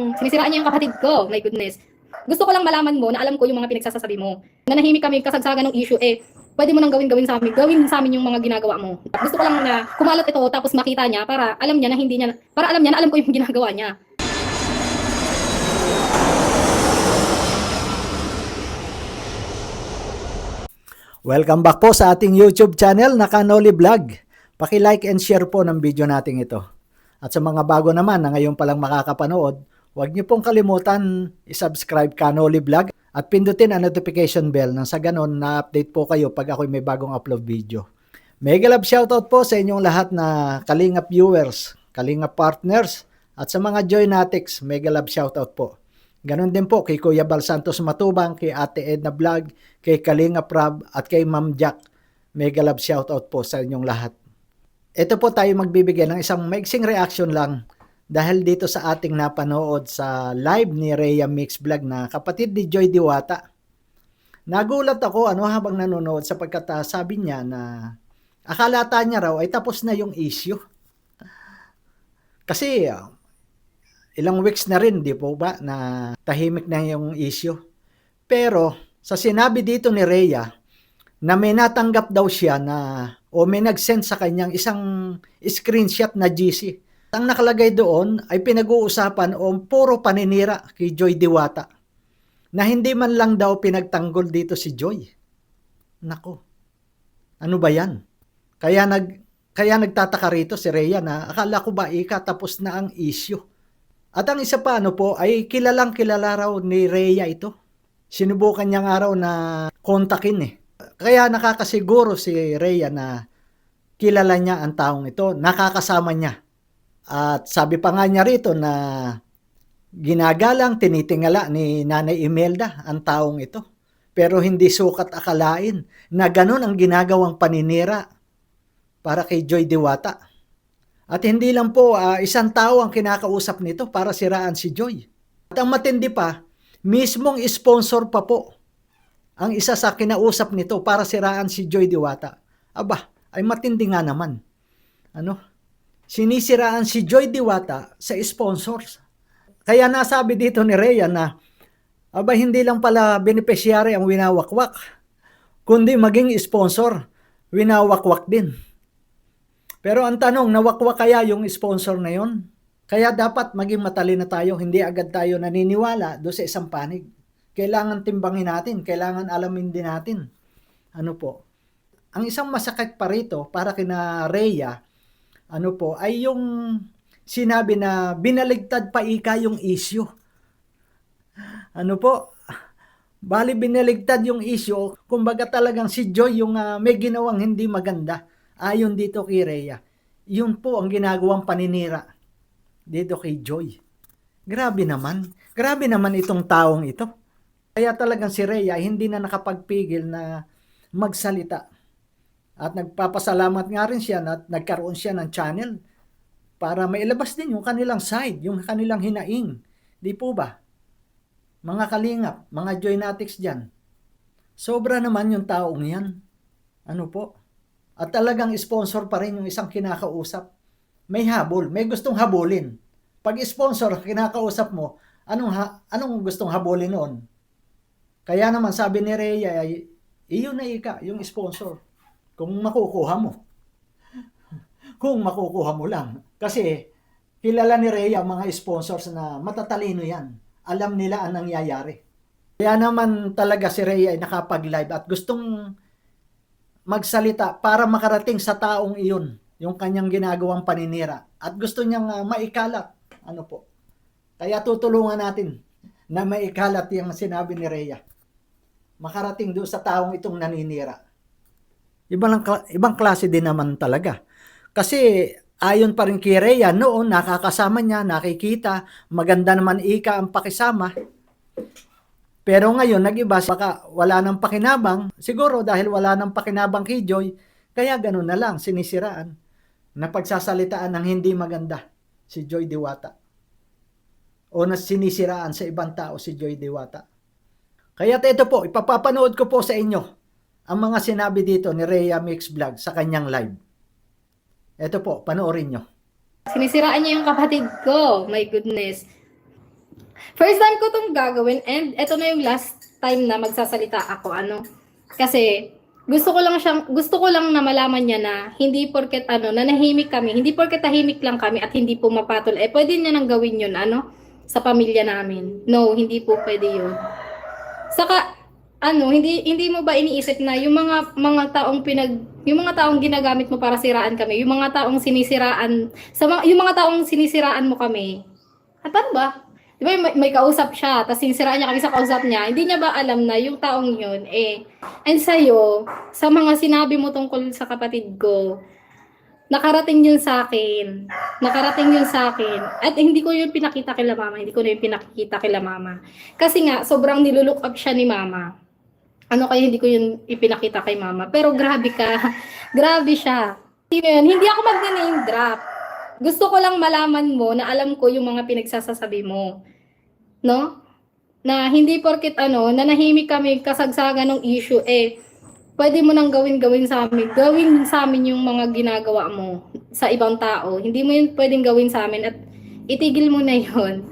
Sinisiraan niya yung kapatid ko. My goodness. Gusto ko lang malaman mo na alam ko yung mga pinagsasasabi mo. Nanahimik kami kasagsagan ng issue eh. Pwede mo nang gawin-gawin sa amin. Gawin sa amin yung mga ginagawa mo. Gusto ko lang na kumalat ito tapos makita niya para alam niya na hindi niya para alam niya na alam ko yung ginagawa niya. Welcome back po sa ating YouTube channel na Kanoli Vlog. Paki-like and share po ng video natin ito. At sa mga bago naman na ngayon palang makakapanood, huwag niyo pong kalimutan i-subscribe Kanoli Vlog at pindutin ang notification bell nang sa ganon na-update po kayo pag ako'y may bagong upload video. Mega love shoutout po sa inyong lahat na Kalingap viewers, Kalingap partners, at sa mga Joynatics, mega love shoutout po. Ganon din po kay Kuya Bal Santos Matubang, kay Ate Edna Vlog, kay Kalinga Prab, at kay Ma'am Jack. Mega love shoutout po sa inyong lahat. Ito po tayo magbibigay ng isang maiksing reaction lang dahil dito sa ating napanood sa live ni Rhea Mix Vlog na kapatid ni Joy Diwata. Nagulat ako ano habang nanonood sapagkat ah, sabi niya na akalata niya raw ay tapos na yung issue. Kasi ah, ilang weeks na rin, di po ba, na tahimik na yung issue. Pero sa sinabi dito ni Rhea na may natanggap daw siya na o may nag-send sa kanyang isang screenshot na GC. Ang nakalagay doon ay pinag-uusapan o puro paninira kay Joy Diwata na hindi man lang daw pinagtanggol dito si Joy. Nako. Ano ba 'yan? Kaya nag kaya nagtataka rito si Rhea na akala ko ba ika tapos na ang issue. At ang isa pa ano po ay kilalang kilala raw ni Rhea ito. Sinubukan niya nga raw na kontakin eh. Kaya nakakasiguro si Rhea na kilala niya ang taong ito, nakakasama niya. At sabi pa nga niya rito na ginagalang, tinitingala ni Nanay Imelda ang taong ito. Pero hindi sukat akalain na ganun ang ginagawang paninira para kay Joy Diwata. At hindi lang po ah, isang tao ang kinakausap nito para siraan si Joy. At ang matindi pa, mismong sponsor pa po ang isa sa kinausap nito para siraan si Joy Diwata. Aba, ay matindi nga naman. Ano? Sinisiraan si Joy Diwata sa sponsors. Kaya nasabi dito ni Rhea na aba hindi lang pala beneficiary ang winawakwak, kundi maging sponsor, winawakwak din. Pero ang tanong, nawakwak kaya yung sponsor na yon? Kaya dapat maging matalino tayo, hindi agad tayo naniniwala do sa isang panig. Kailangan timbangin natin, kailangan alamin din natin. Ano po? Ang isang masakit pa rito para kina Rhea, ano po, ay yung sinabi na binaligtad pa ika yung issue. Ano po? Bali binaligtad yung issue, kumbaga talagang si Joy yung ah, may ginawang hindi maganda ayon dito kay Rhea. Yun po ang ginagawang paninira dito kay Joy. Grabe naman. Grabe naman itong taong ito. Kaya talagang si Rhea hindi na nakapagpigil na magsalita. At nagpapasalamat nga rin siya na nagkaroon siya ng channel para mailabas din yung kanilang side, yung kanilang hinaing. Di po ba? Mga kalingap, mga joynatics dyan. Sobra naman yung taong yan. Ano po? At talagang sponsor pa rin yung isang kinakausap. May habol, may gustong habulin. Pag sponsor, kinakausap mo, anong, ha, anong gustong habulin noon? Kaya naman sabi ni Rhea, iyon na ika, yung sponsor. Kung makukuha mo. Kung makukuha mo lang. Kasi kilala ni Rhea ang mga sponsors na matatalino yan. Alam nila ang nangyayari. Kaya naman talaga si Rhea ay nakapag-live at gustong magsalita para makarating sa taong iyon yung kanyang ginagawang paninira at gusto niyang uh, maikalat ano po kaya tutulungan natin na maikalat yung sinabi ni Rhea makarating doon sa taong itong naninira ibang, ibang klase din naman talaga kasi ayon pa rin kay Rhea noon nakakasama niya nakikita maganda naman ika ang pakisama pero ngayon, nag-iba, baka wala nang pakinabang. Siguro dahil wala nang pakinabang kay Joy, kaya ganun na lang, sinisiraan. Na pagsasalitaan ng hindi maganda si Joy Diwata. O na sinisiraan sa ibang tao si Joy Diwata. Kaya ito po, ipapapanood ko po sa inyo ang mga sinabi dito ni Rhea Mix Vlog sa kanyang live. Ito po, panoorin nyo. Sinisiraan niya yung kapatid ko. My goodness. First time ko itong gagawin and ito na yung last time na magsasalita ako. Ano? Kasi gusto ko lang siyang gusto ko lang na malaman niya na hindi porket ano nanahimik kami, hindi porket tahimik lang kami at hindi pumapatol eh pwede niya nang gawin yun ano sa pamilya namin. No, hindi po pwede yun. Saka ano, hindi hindi mo ba iniisip na yung mga mga taong pinag yung mga taong ginagamit mo para siraan kami, yung mga taong sinisiraan sa mga, yung mga taong sinisiraan mo kami. At ano ba? Di ba may, may kausap siya, tapos sinisiraan niya kami sa kausap niya, hindi niya ba alam na yung taong yun, eh, and sa'yo, sa mga sinabi mo tungkol sa kapatid ko, nakarating yun sa akin. Nakarating yun sa akin. At hindi ko yun pinakita kila mama, hindi ko na yun pinakikita kila mama. Kasi nga, sobrang nilulook up siya ni mama. Ano kaya hindi ko yun ipinakita kay mama. Pero grabe ka. grabe siya. Yun, hindi ako mag-name drop. Gusto ko lang malaman mo na alam ko yung mga pinagsasasabi mo. No? Na hindi porkit ano, nanahimik kami kasagsagan ng issue, eh, pwede mo nang gawin-gawin sa amin. Gawin sa amin yung mga ginagawa mo sa ibang tao. Hindi mo yun pwedeng gawin sa amin at itigil mo na yun.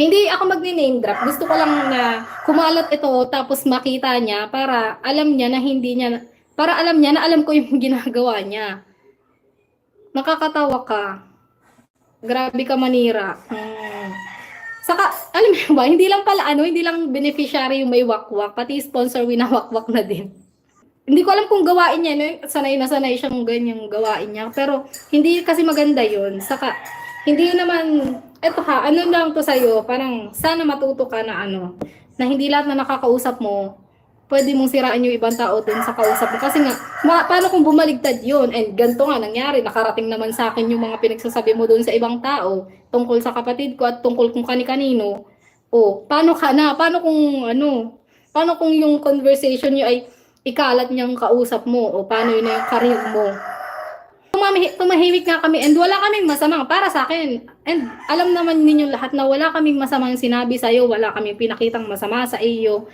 Hindi ako mag-name drop. Gusto ko lang na kumalat ito tapos makita niya para alam niya na hindi niya, para alam niya na alam ko yung ginagawa niya. Nakakatawa ka. Grabe ka manira. Hmm. Saka, alam mo ba, hindi lang pala ano, hindi lang beneficiary yung may wakwak, pati sponsor winawakwak na din. Hindi ko alam kung gawain niya, no? sanay na sanay siyang ganyang gawain niya. Pero, hindi kasi maganda yun. Saka, hindi yun naman, eto ha, ano lang to sa'yo, parang sana matuto ka na ano, na hindi lahat na nakakausap mo, pwede mong siraan yung ibang tao dun sa kausap mo. Kasi nga, ma- paano kung bumaligtad yun? And ganito nga nangyari, nakarating naman sa akin yung mga pinagsasabi mo dun sa ibang tao, tungkol sa kapatid ko at tungkol kung kani-kanino. O, paano ka na? Paano kung ano? Paano kung yung conversation nyo ay ikalat niyang kausap mo? O paano yun na yung career mo? Tumami- tumahimik nga kami and wala kaming masamang para sa akin. And alam naman ninyo lahat na wala kaming masamang sinabi sa iyo, wala kaming pinakitang masama sa iyo.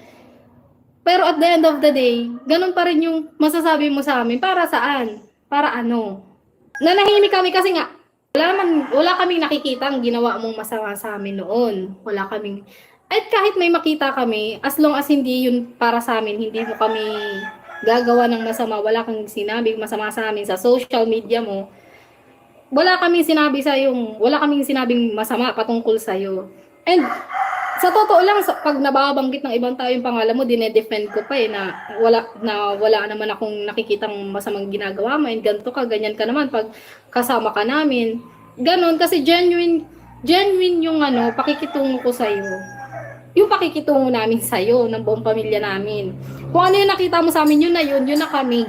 Pero at the end of the day, ganun pa rin yung masasabi mo sa amin. Para saan? Para ano? Nanahimik kami kasi nga, wala, man, wala kaming nakikitang ginawa mong masama sa amin noon. Wala kaming... At kahit may makita kami, as long as hindi yun para sa amin, hindi mo kami gagawa ng masama, wala kang sinabing masama sa amin sa social media mo, wala kaming sinabi sa yung, wala kaming sinabing masama patungkol sa iyo. And sa totoo lang, sa, pag nababanggit ng ibang tao yung pangalan mo, dinedefend ko pa eh, na wala, na wala naman akong nakikitang masamang ginagawa mo, and ganito ka, ganyan ka naman, pag kasama ka namin. Ganon, kasi genuine, genuine yung ano, pakikitungo ko sa'yo. Yung pakikitungo namin sa'yo, ng buong pamilya namin. Kung ano yung nakita mo sa amin, yun na yun, yun na kami.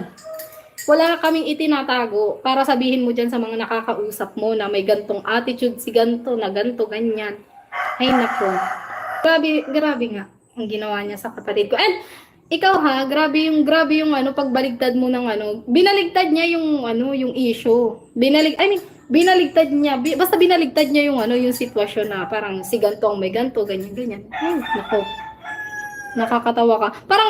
Wala kaming itinatago para sabihin mo dyan sa mga nakakausap mo na may gantong attitude si ganto, na ganto, ganyan. Ay nako. Grabe, grabe nga ang ginawa niya sa kapatid ko. And ikaw ha, grabe yung grabe yung ano pagbaligtad mo ng ano, binaligtad niya yung ano, yung issue. Binalig I mean, binaligtad niya, bi- basta binaligtad niya yung ano, yung sitwasyon na parang si ganto may ganto, ganyan ganyan. Ay, nako. Nakakatawa ka. Parang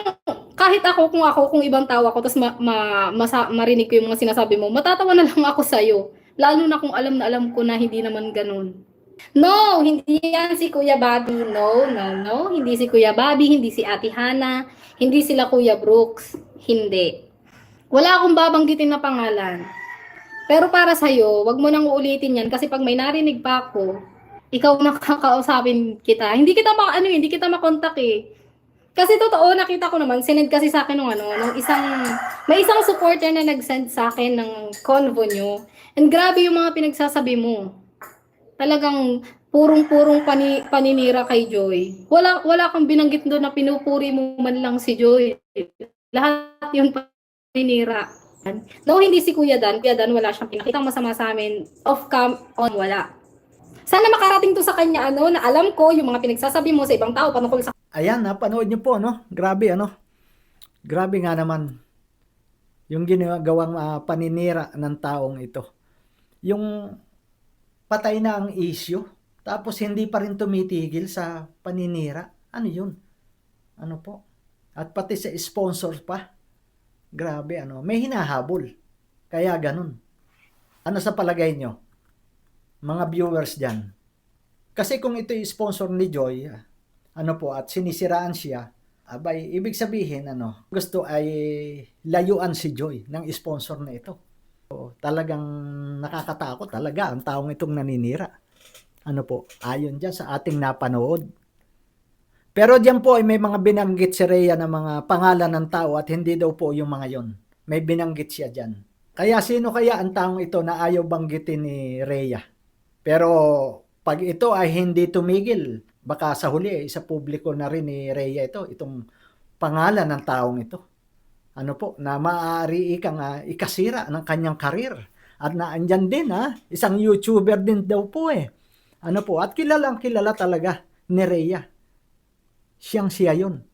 kahit ako kung ako kung ibang tao ako tapos ma, ma, masa, marinig ko yung mga sinasabi mo, matatawa na lang ako sa Lalo na kung alam na alam ko na hindi naman ganun. No, hindi yan si Kuya Bobby. No, no, no. Hindi si Kuya Bobby, hindi si Ate Hana, hindi sila Kuya Brooks. Hindi. Wala akong babanggitin na pangalan. Pero para sa'yo, wag mo nang uulitin yan kasi pag may narinig pa ako, ikaw nakakausapin kita. Hindi kita ma ano, hindi kita makontak eh. Kasi totoo, nakita ko naman, sinend kasi sa akin ng ano, ng isang, may isang supporter na nag-send sa akin ng convo nyo. And grabe yung mga pinagsasabi mo talagang purong-purong pani, paninira kay Joy. Wala wala kang binanggit doon na pinupuri mo man lang si Joy. Lahat yung paninira. No, hindi si Kuya Dan. Kuya Dan, wala siyang pinakitang masama sa amin. Off cam, on, wala. Sana makarating to sa kanya, ano, na alam ko yung mga pinagsasabi mo sa ibang tao patungkol sa Ayan, napanood niyo po, no? Grabe, ano? Grabe nga naman yung ginagawang ah, paninira ng taong ito. Yung patay na ang issue, tapos hindi pa rin tumitigil sa paninira. Ano yun? Ano po? At pati sa sponsor pa. Grabe, ano? May hinahabol. Kaya ganun. Ano sa palagay nyo? Mga viewers dyan. Kasi kung ito yung sponsor ni Joy, ano po, at sinisiraan siya, abay, ibig sabihin, ano, gusto ay layuan si Joy ng sponsor na ito. So, talagang nakakatakot talaga ang taong itong naninira. Ano po, ayon dyan sa ating napanood. Pero diyan po ay may mga binanggit si Rhea na mga pangalan ng tao at hindi daw po yung mga yon. May binanggit siya diyan. Kaya sino kaya ang taong ito na ayaw banggitin ni Rhea? Pero pag ito ay hindi tumigil, baka sa huli eh, sa publiko na rin ni Rhea ito, itong pangalan ng taong ito. Ano po, na maaari ikang ah, ikasira ng kanyang karir. At na andyan din ha, isang YouTuber din daw po eh. Ano po, at kilalang kilala talaga ni Rhea. Siyang siya yun.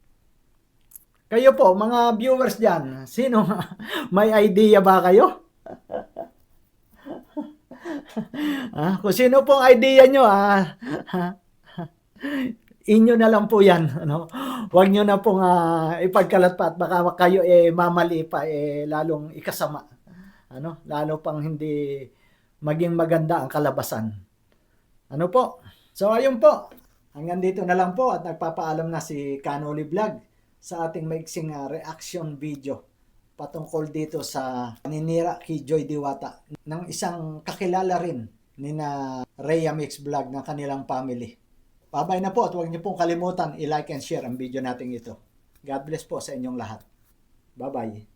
Kayo po, mga viewers dyan, sino may idea ba kayo? ah, kung sino pong idea nyo, ah, inyo na lang po yan. Ano? Huwag nyo na pong ah, ipagkalat pa at baka kayo eh, mamali pa, eh, lalong ikasama. Ano? Lalo pang hindi maging maganda ang kalabasan. Ano po? So ayun po. Hanggang dito na lang po at nagpapaalam na si Canoli Vlog sa ating maiksing ah, reaction video patungkol dito sa ninira kay Joy Diwata ng isang kakilala rin ni na Rhea Mix Vlog ng kanilang family. Babay na po at huwag niyo pong kalimutan i-like and share ang video natin ito. God bless po sa inyong lahat. Bye-bye.